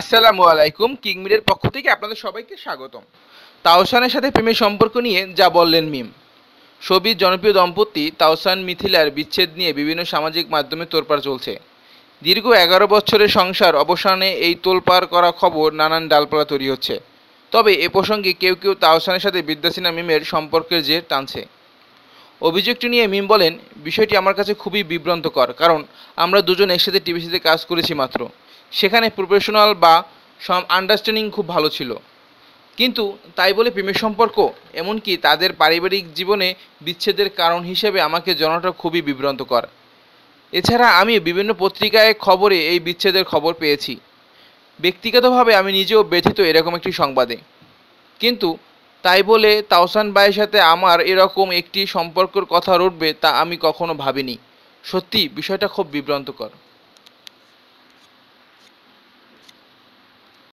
আসসালামু আলাইকুম কিংমিরের পক্ষ থেকে আপনাদের সবাইকে স্বাগতম। তাওসানের সাথে প্রেমের সম্পর্ক নিয়ে যা বললেন মিম। ছবির জনপ্রিয় দম্পতি তাওসান মিথিলার বিচ্ছেদ নিয়ে বিভিন্ন সামাজিক মাধ্যমে তোলপাড় চলছে। দীর্ঘ এগারো বছরের সংসার অবসানে এই তোলপাড় করা খবর নানান ডালপালা তৈরি হচ্ছে। তবে এ প্রসঙ্গে কেউ কেউ তাওসানের সাথে বিদ্যাসিনা মিমের সম্পর্কের জের টানছে। অভিযোগটি নিয়ে মিম বলেন, বিষয়টি আমার কাছে খুবই বিভ্রান্তকর, কারণ আমরা দুজন একসাথে টিভিসিতে কাজ করেছি মাত্র। সেখানে প্রফেশনাল বা সম আন্ডারস্ট্যান্ডিং খুব ভালো ছিল। কিন্তু তাই বলে প্রেমের সম্পর্ক, এমনকি তাদের পারিবারিক জীবনে বিচ্ছেদের কারণ হিসেবে আমাকে জানাটা খুবই বিভ্রান্তকর। এছাড়া আমি বিভিন্ন পত্রিকায় খবরে এই বিচ্ছেদের খবর পেয়েছি। ব্যক্তিগতভাবে আমি নিজেও ব্যথিত এরকম একটি সংবাদে। কিন্তু তাই বলে তাওসান ভাইয়ের সাথে আমার এরকম একটি সম্পর্কের কথা উঠবে তা আমি কখনো ভাবিনি। সত্যি, বিষয়টা খুব বিভ্রান্তকর।